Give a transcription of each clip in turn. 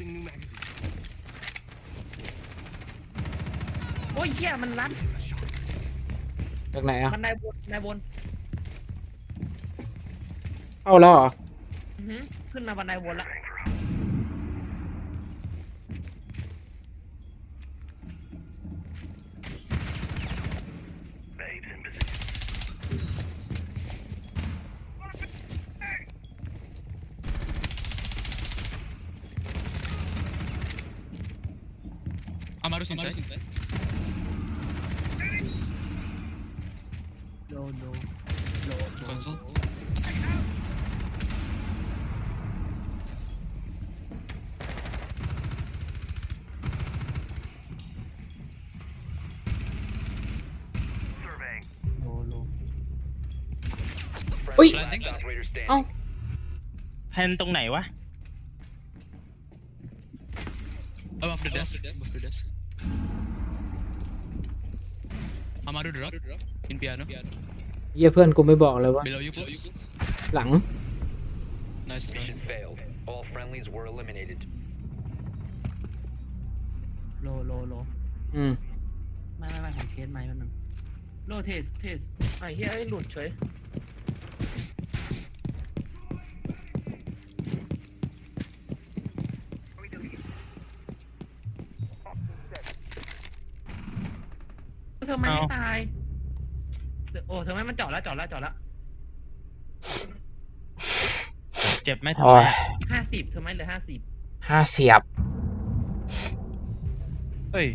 Loading new magazine. โอ้ยเหี้ยมันรัดจากไหนอะ มันนายบนนายบนเข้าแล้วเหรออื้อหือขึ้นมาบันไดบนละ Amaru's inside. no no Console. no no อุ้ย Planting. เอ้าแพนตรงไหนวะ Above the desk. Above the desk. Amaru drop. In piano. เยี่ยเพื่อนกูไม่บอกเลยว่า Below you, boss. หลัง Nice try. Mission failed. All friendlies were eliminated. low low low อืมไม่ไม่ไม่ของเคสไม้มันนึงโลเทสเทสไอ้เหี้ยเอ้ยหลุดเฉย เธอไม่ให้เอาตายโอ้เธอไม่มันเจาะแล้วเจาะแล้วเจาะแล้วเจ็บไหมทำโอ้ไมยห้าสิบเธอไม่เหลือห้าสิบห้าเสียบเฮ้ย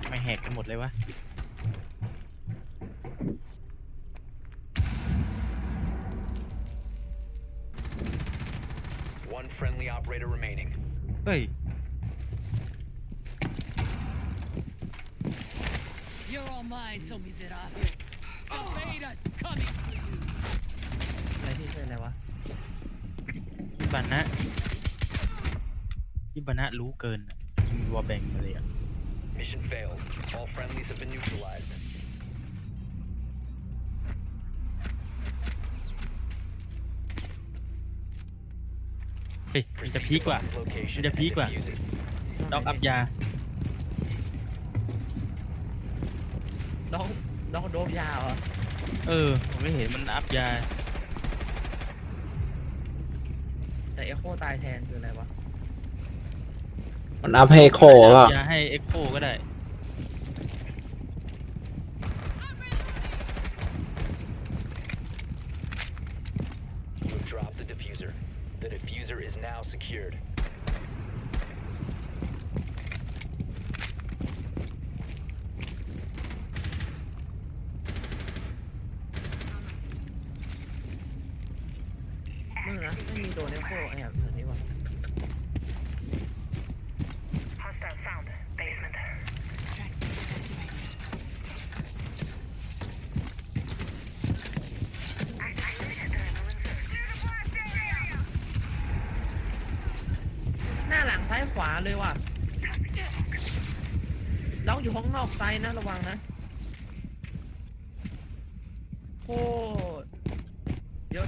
ทำไม่แหกกันหมดเลยวะ One friendly operator remaining. เฮ้ย You're all mine, so miserable. The Raiders coming for you. อะไรที่ช่วยอะไรวะพี่บานะพี่บานะรู้เกินอะยิงวอลแบงมาเลยอะ Mission failed. All friendlies have been neutralized. เฮ้ยมันจะพีกว่ะ Bomb location Mình and จะพีกว่ะ defuse it. ด็อกอัพยา น้องน้องโดบยาวอะเออ ผมไม่เห็นมันอัพยา แต่เอโคตายแทนคืออะไรวะ มันอัพให้โคเปล่ะยาให้เอ็กโคก็ได้ You have dropped the diffuser. The diffuser is now secured. มึงนะไม่มี โดนเอโคแอบแถวนี้วะหน้าหลังซ้ายขวาเลยว่ะเราอยู่ห้องนอกไซด์นะระวังนะโคตรเยอะ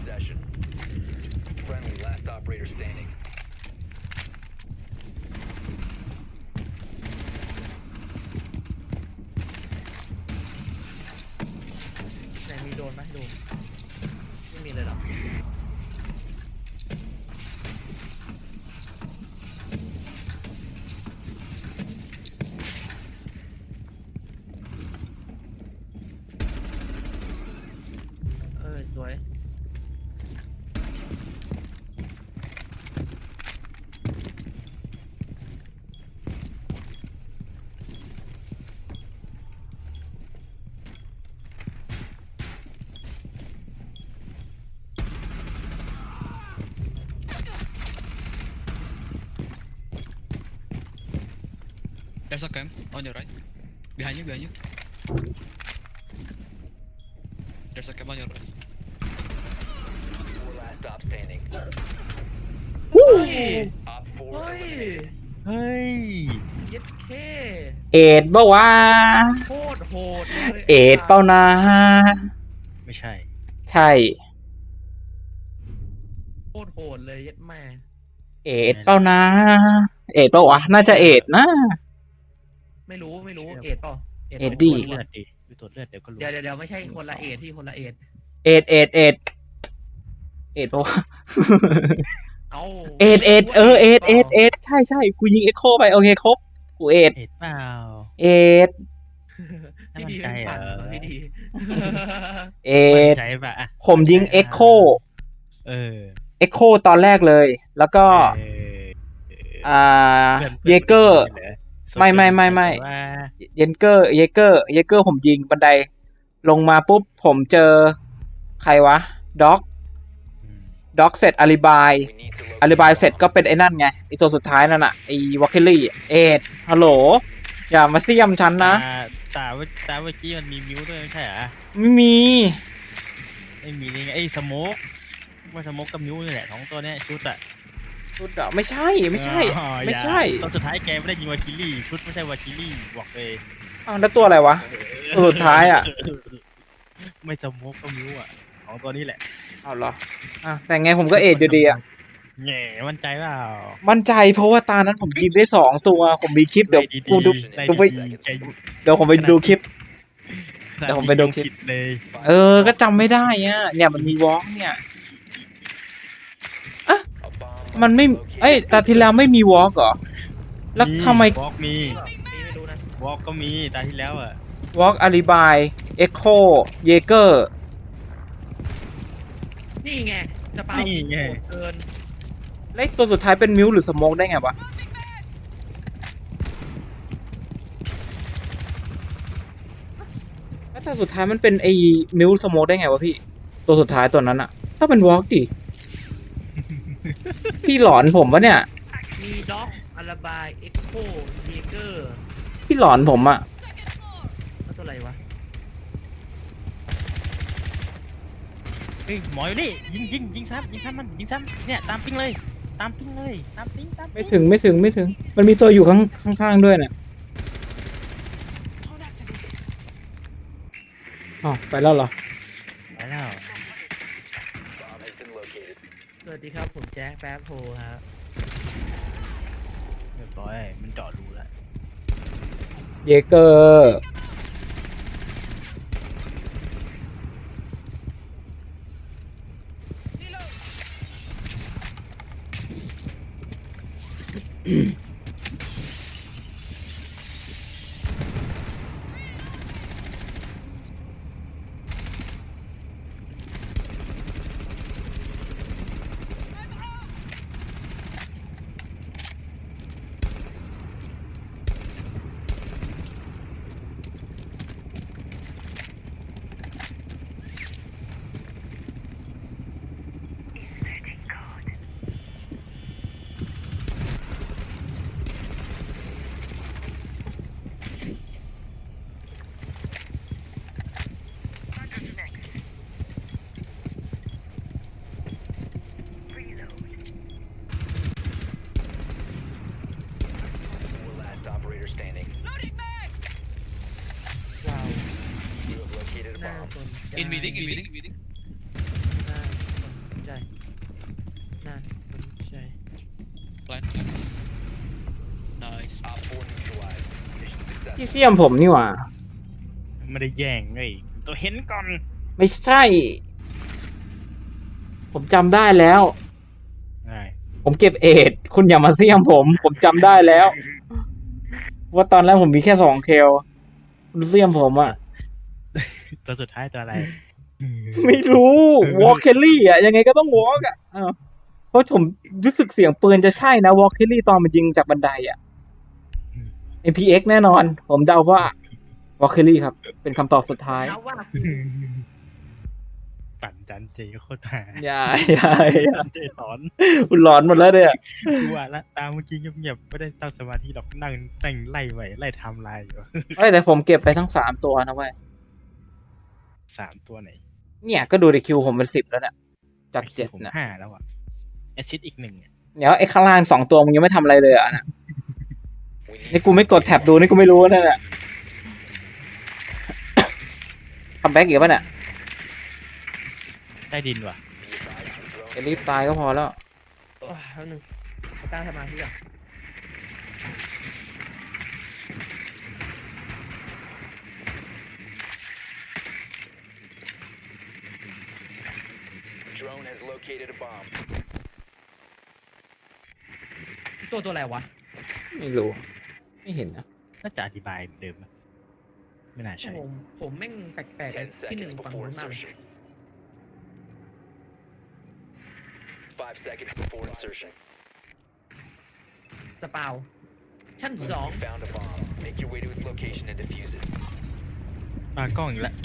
Possession. Friendly last operator standing. ไหนมีโดนไหมดูไม่มีเลยเหรอเออสวย There's a camp on your right. Behind you, behind you. There's a camp on your right. Four last stop standing. Op 4เฮ้ย eliminated. เฮ้ย เย็ดเคเอ็ดเปล่าวะโคตรโหดเลยเอ็ดเปล่านะ ไม่ใช่ ใช่ โคตรโหดเลยเย็ดแม่เอ็ดเปล่านะ เอ็ดเปล่าวะ น่าจะเอ็ดนะ ไม่รู้ไม่รู้เชื่อเอ็ดเปล่าเอ็ดปล่าดิตรวจเลือดดิไปตรวจเลือดเดี๋ยวก็รู้ เดี๋ยวเดี๋ยวเดี๋ยวไม่ใช่คนละเอ็ดที่คนละเอ็ดเอ็ดเอ็ดเอ็ดเอ็ดเปล่าวะ เอาเอ็ดเอ็ดเออเอ็ดเอ็ดเอ็ดใช่ใช่กูยิงเอ็กโคไปโอเคครบกูเอ็ดเห็นเปล่าเอ็ดพี่ดีมั่นใจเหรอปั่นพี่ดีเอ็มั่ดนใจป่ะอะผมยิงเอ็กโคเออเอ็กโคตอนแรกเลย แล้วก็เอออ่าพื่อนเยเกอร์พื่นหรอ ไม่ไม่ไม่ไม่ว่าเยนเกอร์ เยเกอร์ เยเกอร์ผมยิงบันได ลงมาปุ๊บผมเจอ ใครวะ ด็อกอืมด็อกเสร็จอาลีบาย We need to locate อาลีบายเสร็จก็เป็นไอ้นั่นไงไอตัวสุดท้ายนั่นอะไอวอคเคลลี่ เอ็ดฮัลโหล อย่ามาเสี่ยมฉันนะตาตาเมื่อตาเมื่อกี้มันมีมิวด้วยไม่ใช่เหรอไม่มีไม่มีนี่ไงไอ้สโมกว่าสโมกกับมิวนี่แหละสองตัวเนี้ยชุดอะ ชุดอะไม่ใช่ไม่ใช่ อ๋อไม่อย่าใช่ตอนสุดท้ายแกไม่ได้ยิงวาคิลี่ชุดไม่ใช่วาคิลี่บอกเลยอ้าวแล้วตัวอะไรวะ ตัวสุดท้ายอะ ไม่สโมกก็มิวอะสองตัวนี้แหละเอาเหรออะแต่ไงผมก็เอ็ดอยู่ดีอะแง่มั่นใจเปล่ามั่นใจเพราะว่าตานั้นผมยิงได้สองตัวผมมีคลิปเดี๋ยวไล่กูดูๆไล่ดูไปดีๆแกอยู่เดี๋ยวผมไปดูคลิป เดี๋ยวผมไปดูคลิป ผิดเลย เออ ก็จำไม่ได้อะเนี่ยมันมีวอล์กเนี่ย a bomb. มันไม่ เอ้ยตาที่แล้วไม่มีวอล์กเหรอ แล้วทำไมวอล์กมีพี่ไม่รู้นะวอล์กก็มีตาที่แล้วอะวอล์กอาลีบายเอ็กโคเยเกอร์ นี่ไงสปานี่ไงโหดเกินแล้วไอ้ตัวสุดท้ายเป็นมิวหรือสโมกได้ไงวะ แล้วตัวสุดท้ายมันเป็นไอ้มิวสโมกได้ไงวะพี่ ตัวสุดท้ายตัวนั้นอะถ้าเป็นวอล์กดิ พี่หลอนผมวะเนี่ย มีด็อกอาราบายเอ็กโคเยเกอร์พี่หลอนผมอะแล้วตัวอะไรวะเฮ้ยหมออยู่นี่ยิงยิงยิงซ้ำยิงซ้ำมันยิงซ้ำเนี่ยตามปิ้งเลย ตามปิ้งเลยตามปิ้งตามไม่ปิ้งถึงไม่ถึงไม่ถึง มันมีตัวอยู่ข้างข้างๆด้วยเนี่ยอ๋อไปแล้วเหรอ ไปแล้ว Bomb has been located. สวัสดีครับ ผมแจ็คแป๊บโพฮะเรียบร้อย มันเจาะรูแล้วเยเกอร์ Four last operator standing. ว้าว You have located a น่า bomb. สนใจ in meeting in meeting meeting น่าสนใจน่าสนใจ plan plan nice Op 4 neutralized. Mission พี่ successful. เสี่ยมผมนี่หว่า ไม่ได้แย่งเลยตัวเห็นก่อนไม่ใช่ ผมจำได้แล้ว ใช่ผมเก็บเอทคุณอย่ามาเสี่ยมผม ผมจำได้แล้ว ว่าตอนแรกผมมีแค่สองเคลคุณเสี่ยมผมอะ ตัวสุดท้ายตัวอะไร ไม่รู้วอลเคลลี่อะยังไงก็ต้องวอล์กอะเออเพราะผมรู้สึกเสียงปืนจะใช่นะวอลเคลลี่ตอนมันยิงจากบันไดอะ MPX แน่นอน ผมเดาว่าวอลเคลลี่ครับ เป็นคำตอบสุดท้ายเอาว่าปั่นจันเจโคตรหาอย่าอย่าอย่าจันเจสอนคุณหลอนหมดแล้วเนี่ยกูว่าละตามเมื่อกี้เงียบๆไม่ได้ตั้งสมาธิหรอกนั่งนั่งไล่ไว้ไล่ไทำลายอยู่เอ้ยแต่ผมเก็บไปทั้งสามตัวนะเว้ย สามตัวไหน เนี่ยก็ดูในคิวผมเป็นสิบแล้วเนี่ยจากไอ้เจ็ดผมนะห้าแล้วอะแอซิดอีกหนึ่งอะเดี๋ยวไอ้ข้างล่างสองตัวมึงยังไม่ทำอะไรเลยอะนะ We need นี่กูไม่กดแท็บดูนี่กูไม่รู้นั่นแหละคัมแบ็กอีกป่ะเนี่ยใต้ดินว่ะ be advised the drone จะรีบตายก็พอแล้วโอ้ยแป๊บนึงตั้งสมาธิก่อน drone has located a bomb. ตัวตัวอะไรวะ ไม่รู้ ไม่เห็นนะ น่าจะอธิบายเดิมนะไม่น่าใช่ ผมผมแม่งแปลกๆไอ้ 10 ที่หนึ่ง seconds ฝั่ง before นู้นมากเลย insertion. 5 seconds before insertion. สปาว ชั้นสอง You found a bomb. Make your way to its location and defuse it. ปากล้องอีกแล้ว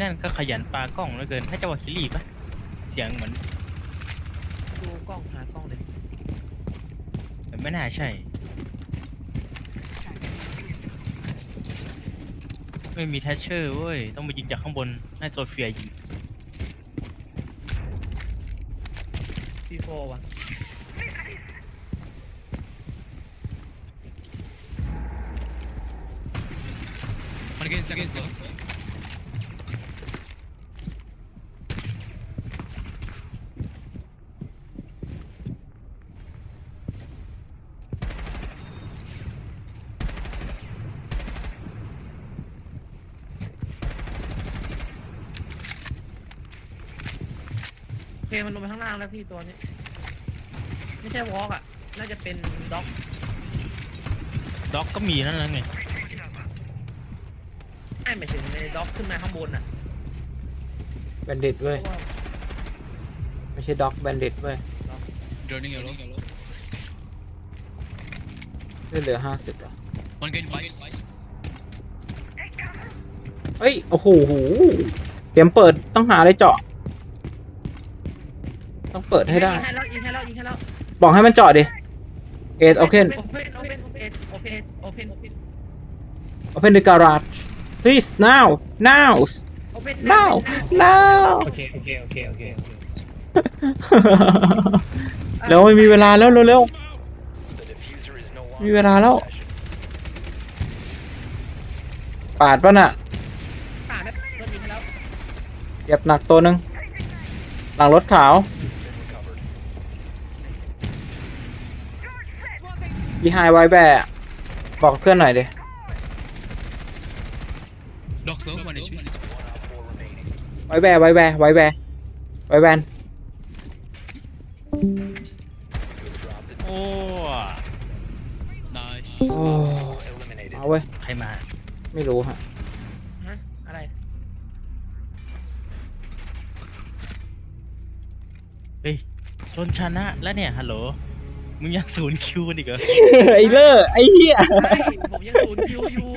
นั่นก็ขยันปากล้องเหลือเกินให้เจ้าวาคิลี่ปะเสียงเหมือนดูกล้องหากล้องเลยแต่ไม่น่าใช่ ไม่มีแทชเชอร์เว้ย ต้องมายิงจากข้างบนให้โซเฟียยิงซีโฟว่ะ One again, second floor. โอเค มันลงไปข้างล่างแล้วพี่ตัวนี้ ไม่ใช่วอล์กอะ น่าจะเป็นด็อกด็อกก็มีนั่นแล้วไงไม่หมายถึงในด็อกขึ้นมาข้างบนอะแบนดิตเพเว้ย ราะว่าไม่ใช่ด็อกแบนดิตเว้ย Droning yellow. เหลือห้าสิบอะ One again, white. เฮ้ย โอ้โหเกมเปิดต้องหาอะไรเจาะต้อง เปิดให้ได้ยิงให้แล้วยิงให้แล้วยิงให้แล้วบอกให้มันเจาะดิเอทโอเคโอเพนโอเพนโอเพนโอเพนโอเพนโอเพน open the garage please now now โอเพน now now โอเคโอเคโอเคโอเคแล้วไม่มีเวลาแล้วเร็ว The diffuser is no มี longer เวลา in แล้ว possession. ปาดป่ะน่ะป่าดแล้วเริ่มยิงให้แล้ว เจ็บหนักตัวหนึ่งหลังรถขาว Been recovered. บีไฮไวแบะบอกเพื่อนหน่อยดิ Dock slow, one HP. One out four remaining. ไวแบะไวแบะไวแบะไวแบน You have dropped it. โอ้ Nice. โอ้ Eliminated. เอาเว้ย ใครมาไม่รู้ฮะ ฮะอะไรเฮ้ยชนชนะแล้วเนี่ยฮัลโหล มึงยังศูนย์คิวกันอีกเหรอไอ้เลอไอ้เหี้ยไม่ผมยังศูนย์คิวอยู่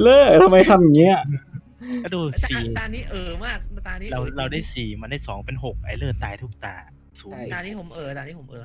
เลอทำไมทำอย่างเงี้ยก็ดูตาสี่ตานี้เออมากตานี้เราออเราได้สี่มันได้สองเป็นหกไอเลอร์ตายทุกตาศูนย์ใช่ตานี้ผมเออตานี้ผมเออ